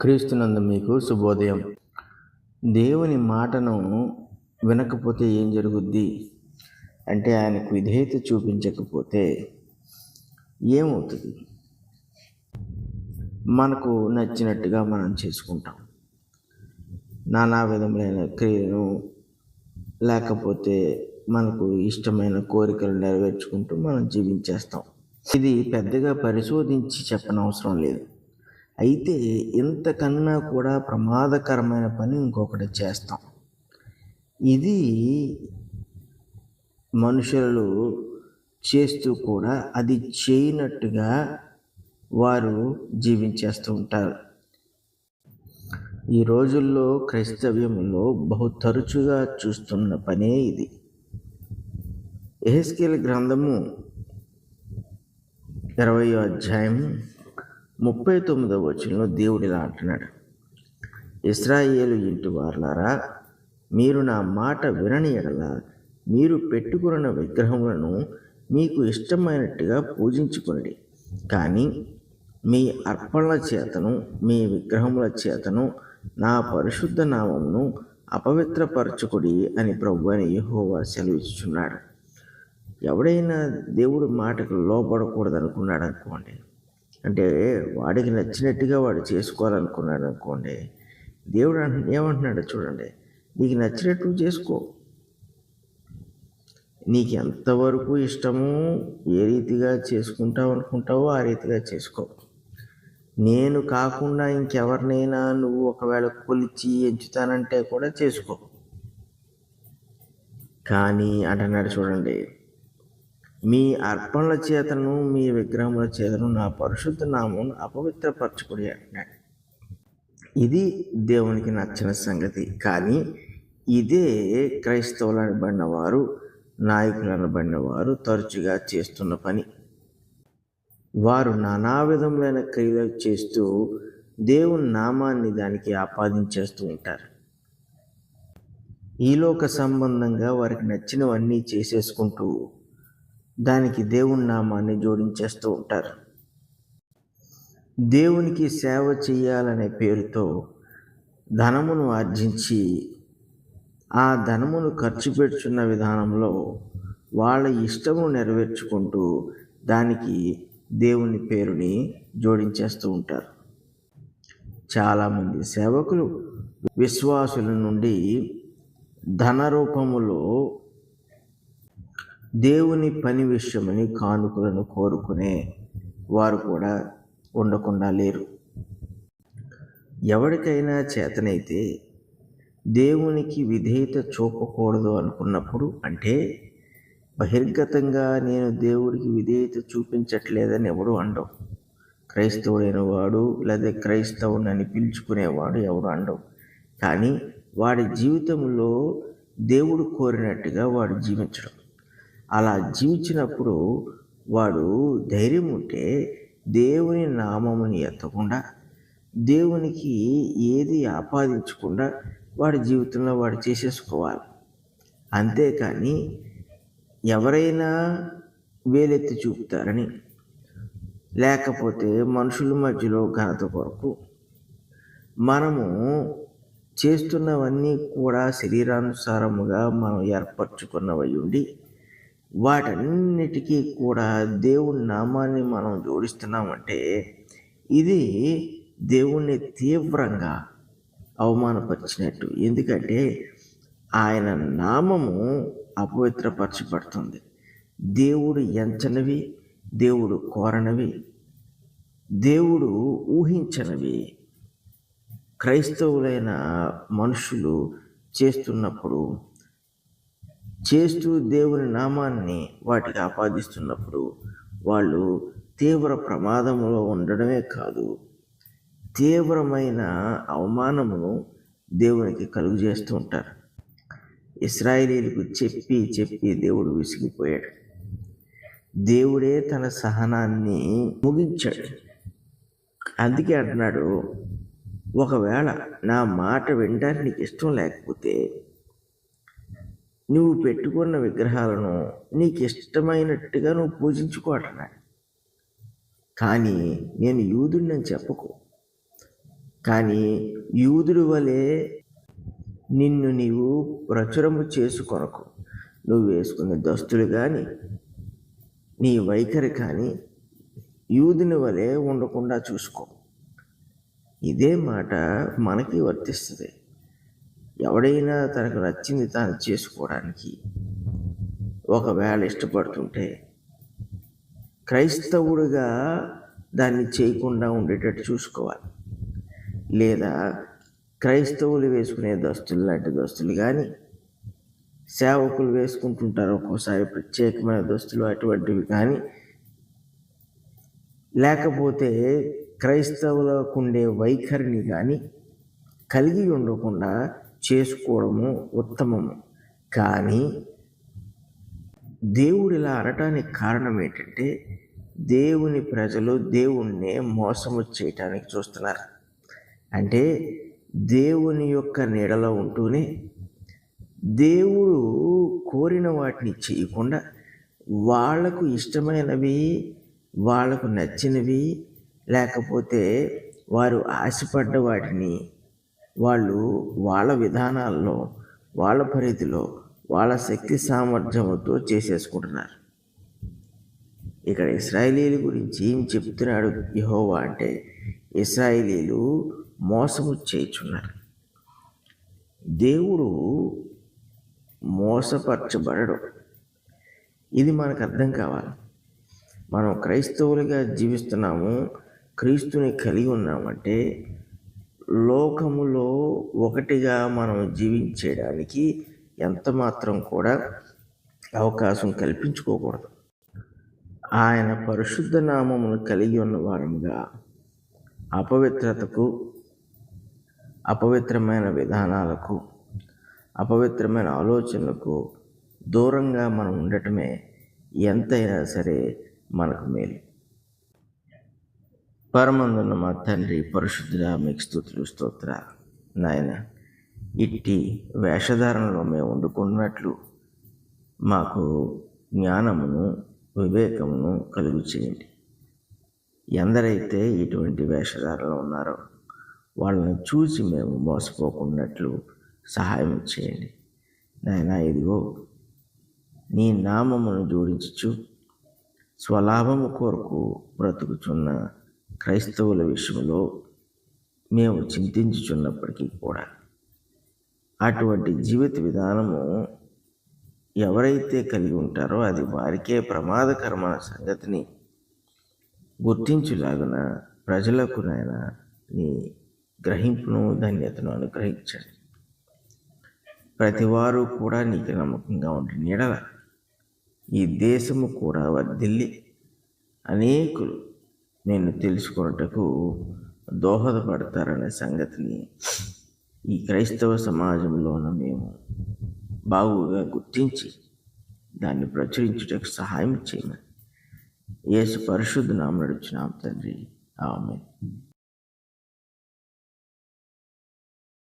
క్రీస్తునందు మీకు శుభోదయం. దేవుని మాటను వినకపోతే ఏం జరుగుద్ది? అంటే ఆయనకు విధేయత చూపించకపోతే ఏమవుతుంది? మనకు నచ్చినట్టుగా మనం చేసుకుంటాం. నానా విధములైన క్రియను లేకపోతే మనకు ఇష్టమైన కోరికలు నెరవేర్చుకుంటూ మనం జీవించేస్తాం. ఇది పెద్దగా పరిశోధించి చెప్పనవసరం లేదు. అయితే ఇంతకన్నా కూడా ప్రమాదకరమైన పని ఇంకొకటి చేస్తాం. ఇది మనుషులు చేస్తూ కూడా అది చేయనట్టుగా వారు జీవించేస్తూ ఉంటారు. ఈ రోజుల్లో క్రైస్తవ్యంలో బహు తరచుగా చూస్తున్న పనే ఇది. ఎహెస్కేల్ గ్రంథము ఇరవయో అధ్యాయం ముప్పై తొమ్మిదవ వచనంలో దేవుడు ఇలా అంటున్నాడు. ఇస్రాయేలు ఇంటి వారులారా మీరు నా మాట వినని ఎడల మీరు పెట్టుకున్న విగ్రహములను మీకు ఇష్టమైనట్టుగా పూజించుకునండి. కానీ మీ అర్పణల చేతను మీ విగ్రహముల చేతను నా పరిశుద్ధ నామమును అపవిత్రపరచుకుడి అని ప్రభు అని యహోవా సెలవిస్తున్నాడు ఎవడైనా దేవుడి మాటకు లోపడకూడదు అనుకున్నాడు అనుకోండి అంటే వాడికి నచ్చినట్టుగా వాడు చేసుకోవాలనుకున్నాడు అనుకోండి దేవుడు అంట ఏమంటున్నాడు చూడండి. నీకు నచ్చినట్టు చేసుకో. నీకు ఎంతవరకు ఇష్టమో ఏ రీతిగా చేసుకుంటావు అనుకుంటావో ఆ రీతిగా చేసుకో. నేను కాకుండా ఇంకెవరినైనా నువ్వు ఒకవేళ కొలిచి ఎంచుతానంటే కూడా చేసుకో. కానీ అంటున్నాడు చూడండి మీ అర్పణల చేతను మీ విగ్రహముల చేతను నా పరిశుద్ధ నామం అపవిత్రపరచుకుని అంటున్నాడు ఇది దేవునికి నచ్చిన సంగతి. కానీ ఇదే క్రైస్తవులు అనబడిన వారు నాయకులు అనబడిన వారు తరచుగా చేస్తున్న పని. వారు నానా విధములైన క్రియలు చేస్తూ దేవుని నామాన్ని దానికి ఆపాదించేస్తూ ఉంటారు. ఈలోక సంబంధంగా వారికి నచ్చినవన్నీ చేసేసుకుంటూ దానికి దేవుని నామాన్ని జోడించేస్తూ ఉంటారు. దేవునికి సేవ చేయాలనే పేరుతో ధనమును ఆర్జించి ఆ ధనమును ఖర్చు పెట్టుచున్న విధానంలో వాళ్ళ ఇష్టము నెరవేర్చుకుంటూ దానికి దేవుని పేరుని జోడించేస్తూ ఉంటారు. చాలామంది సేవకులు విశ్వాసుల నుండి ధన రూపములో దేవుని పని విషయమని కానుకలను కోరుకునే వారు కూడా ఉండకుండా లేరు. ఎవరికైనా చేతనైతే దేవునికి విధేయత చూపకూడదు అనుకున్నప్పుడు అంటే బహిర్గతంగా నేను దేవుడికి విధేయత చూపించట్లేదని ఎవడు అండవు. క్రైస్తవుడైన వాడు లేదా క్రైస్తవుని అని పిలుచుకునేవాడు ఎవడు అండవు. కానీ వాడి జీవితంలో దేవుడు కోరినట్టుగా వాడు జీవించడం. అలా జీవించినప్పుడు వాడు ధైర్యం ఉంటే దేవుని నామముని ఎత్తకుండా దేవునికి ఏది ఆపాదించకుండా వాడి జీవితంలో వాడు చేసేసుకోవాలి. అంతేకాని ఎవరైనా వేలెత్తి చూపుతారని లేకపోతే మనుషుల మధ్యలో ఘనత కొరకు మనము చేస్తున్నవన్నీ కూడా శరీరానుసారముగా మనం ఏర్పరచుకున్నవై ఉండి వాటన్నిటికీ కూడా దేవుని నామాన్ని మనం జోడిస్తున్నామంటే ఇది దేవుణ్ణి తీవ్రంగా అవమానపరిచినట్టు. ఎందుకంటే ఆయన నామము అపవిత్రపరచబడుతుంది. దేవుడు ఎంచనివి దేవుడు కోరనవి దేవుడు ఊహించనివి. క్రైస్తవులైన మనుషులు చేస్తున్నప్పుడు చేస్తూ దేవుని నామాన్ని వాటికి ఆపాదిస్తున్నప్పుడు వాళ్ళు తీవ్ర ప్రమాదంలో ఉండడమే కాదు తీవ్రమైన అవమానమును దేవునికి కలుగు చేస్తూ ఉంటారు. ఇస్రాయేలీలకు చెప్పి చెప్పి దేవుడు విసిగిపోయాడు. దేవుడే తన సహనాన్ని ముగించాడు. అందుకే అంటున్నాడు ఒకవేళ నా మాట వినడానికి నీకు ఇష్టం లేకపోతే నువ్వు పెట్టుకున్న విగ్రహాలను నీకు ఇష్టమైనట్టుగా నువ్వు పూజించుకో కానీ నేను యూదుడిని అని చెప్పకు. కానీ యూదుడి వలె నిన్ను నీవు ప్రచురము చేసుకొనకు. నువ్వు వేసుకునే దస్తులు కానీ నీ వైఖరి కానీ యూదుని వలె ఉండకుండా చూసుకో. ఇదే మాట మనకి వర్తిస్తుంది. ఎవడైనా తనకు నచ్చింది తాను చేసుకోవడానికి ఒకవేళ ఇష్టపడుతుంటే క్రైస్తవుడిగా దాన్ని చేయకుండా ఉండేటట్టు చూసుకోవాలి. లేదా క్రైస్తవులు వేసుకునే దస్తులు లాంటి దస్తులు కానీ సేవకులు వేసుకుంటుంటారు ఒక్కోసారి ప్రత్యేకమైన దుస్తులు అటువంటివి కానీ లేకపోతే క్రైస్తవులకు ఉండే వైఖరిని కానీ కలిగి ఉండకుండా చేసుకోవడము ఉత్తమము. కానీ దేవుడు ఇలా అనటానికి కారణం ఏంటంటే దేవుని ప్రజలు దేవుణ్ణే మోసము చేయటానికి చూస్తున్నారు. అంటే దేవుని యొక్క నీడలో ఉంటూనే దేవుడు కోరిన వాటిని చేయకుండా వాళ్ళకు ఇష్టమైనవి వాళ్ళకు నచ్చినవి లేకపోతే వారు ఆశపడ్డ వాటిని వాళ్ళు వాళ్ళ విధానాల్లో వాళ్ళ పరిధిలో వాళ్ళ శక్తి సామర్థ్యంతో చేసేసుకుంటున్నారు. ఇక్కడ ఇస్రాయేలీల గురించి ఏం చెప్తున్నాడు యహోవా అంటే ఇస్రాయేలీలు మోసము చేయుచున్నారు. దేవుడు మోసపరచబడడు. ఇది మనకు అర్థం కావాలి. మనం క్రైస్తవులుగా జీవిస్తున్నాము క్రీస్తుని కలిగి ఉన్నామంటే లోకములో ఒకటిగా మనం జీవించడానికి ఎంత మాత్రం కూడా అవకాశం కల్పించుకోకూడదు. ఆయన పరిశుద్ధ నామమును కలిగి ఉన్న వారముగా అపవిత్రతకు అపవిత్రమైన విధానాలకు అపవిత్రమైన ఆలోచనలకు దూరంగా మనం ఉండటమే ఎంతైనా సరే మనకు మేలు. పరమందున్న మా తండ్రి పరిశుద్ధుడా మీకు స్థుతులు స్తోత్ర నాయన ఇట్టి వేషధారణలో మేము వండుకున్నట్లు మాకు జ్ఞానమును వివేకమును కలుగు చేయండి. ఎందరైతే ఇటువంటి వేషధారణలో ఉన్నారో వాళ్ళని చూసి మేము మోసపోకున్నట్లు సహాయం చేయండి. నాయన ఇదిగో నీ నామమును జోడించు స్వలాభము కొరకు బ్రతుకుచున్న క్రైస్తవుల విషయంలో మేము చింతించుచున్నప్పటికీ కూడా అటువంటి జీవిత విధానము ఎవరైతే కలిగి ఉంటారో అది వారికే ప్రమాదకరమైన సంగతిని గుర్తించులాగున ప్రజలకు నాయన నీ గ్రహింపును ధన్యతను అనుగ్రహించండి. ప్రతివారు కూడా నీకు నమ్మకంగా ఉండి నీడల. ఈ దేశము కూడా వర్ధిల్లి అనేకులు నేను తెలుసుకున్నటకు దోహదపడతారనే సంగతిని ఈ క్రైస్తవ సమాజంలోన మేము బాగుగా గుర్తించి దాన్ని ప్రచురించుటకు సహాయం చేయమని యేసు పరిశుద్ధ నామం నడుచున్నాం తండ్రి. ఆమె